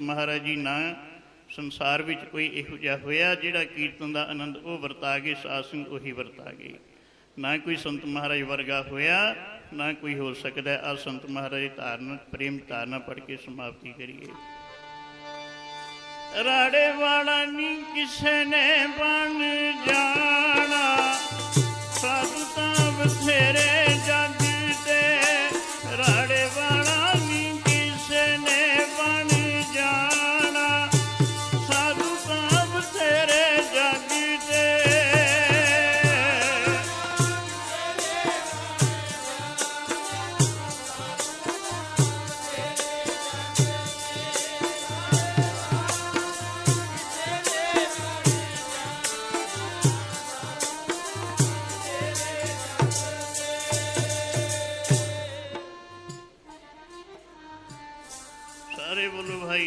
ਸੰਤ ਮਹਾਰਾਜ ਜੀ, ਨਾ ਸੰਸਾਰ ਵਿੱਚ ਕੋਈ ਇਹੋ ਜਿਹਾ ਹੋਇਆ ਜਿਹੜਾ ਕੀਰਤਨ ਦਾ ਆਨੰਦ ਉਹ ਵਰਤਾ ਕੇ, ਸਾਧ ਸੰਗ ਉਹੀ ਵਰਤਾ ਗਏ ਨਾ ਕੋਈ ਸੰਤ ਮਹਾਰਾਜ ਵਰਗਾ ਹੋਇਆ, ਨਾ ਕੋਈ ਹੋ ਸਕਦਾ। ਆ ਸੰਤ ਮਹਾਰਾਜ ਦੀ ਧਾਰਨਾ, ਪ੍ਰੇਮ ਧਾਰਨਾ ਪੜ੍ਹ ਕੇ ਸਮਾਪਤੀ ਕਰੀਏ। ਰਾੜੇ ਵਾਲਾ ਨਹੀਂ ਕਿਸੇ ਨੇ ਬਣ ਜਾਣਾ। ਸਾਧੂ ਤਾਂ ਬਥੇਰੇ अरे बोलो भाई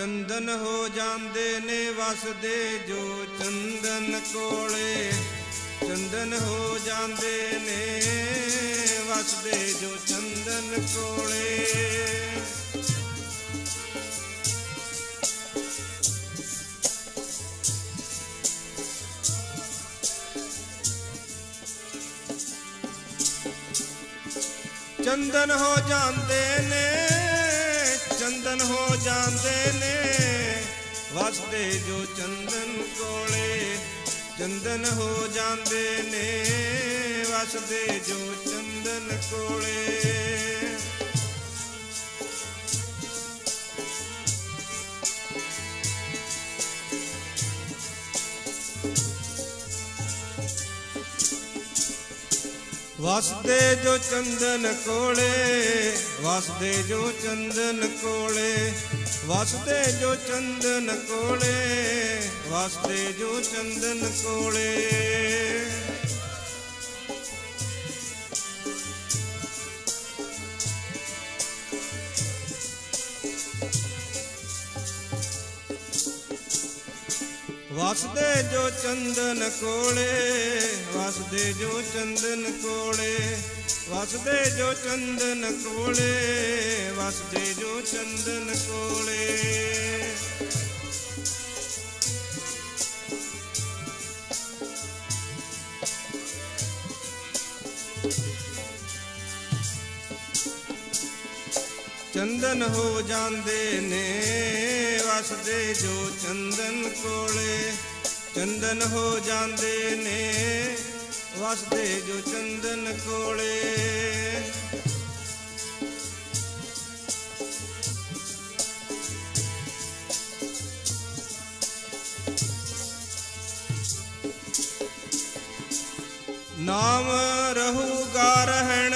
ਚੰਦਨ ਹੋ ਜਾਂਦੇ ਨੇ ਵਸਦੇ ਜੋ ਚੰਦਨ ਕੋਲੇ। ਚੰਦਨ ਹੋ ਜਾਂਦੇ ਨੇ ਵਸਦੇ ਜੋ ਚੰਦਨ ਕੋਲੇ। ਚੰਦਨ ਹੋ ਜਾਂਦੇ ਨੇ ਚੰਦਨ ਹੋ ਜਾਂਦੇ ਨੇ। ਵਸਦੇ ਜੋ ਚੰਦਨ ਕੋਲੇ, ਚੰਦਨ ਹੋ ਜਾਂਦੇ ਨੇ। ਵਸਦੇ ਜੋ ਚੰਦਨ ਕੋਲੇ ਵਸਦੇ ਜੋ ਚੰਦਨ ਕੋਲੇ, ਵਸਦੇ ਜੋ ਚੰਦਨ ਕੋਲੇ, ਵਸਦੇ ਜੋ ਚੰਦਨ ਕੋਲੇ, ਵਸਦੇ ਜੋ ਚੰਦਨ ਕੋਲੇ। ਵਸਦੇ ਜੋ ਚੰਦਨ ਕੋਲੇ, ਵਸਦੇ ਜੋ ਚੰਦਨ ਕੋਲੇ, ਵਸਦੇ ਜੋ ਚੰਦਨ ਕੋਲੇ, ਵਸਦੇ ਜੋ ਚੰਦਨ ਕੋਲੇ। ਚੰਦਨ ਹੋ ਜਾਂਦੇ ਨੇ ਵਸਦੇ ਜੋ ਚੰਦਨ ਕੋਲੇ, ਚੰਦਨ ਹੋ ਜਾਂਦੇ ਨੇ। ਵਸਦੇ ਜੋ ਚੰਦਨ ਕੋਲੇ। ਨਾਮ ਰਹੂਗਾ ਰਹਿਣ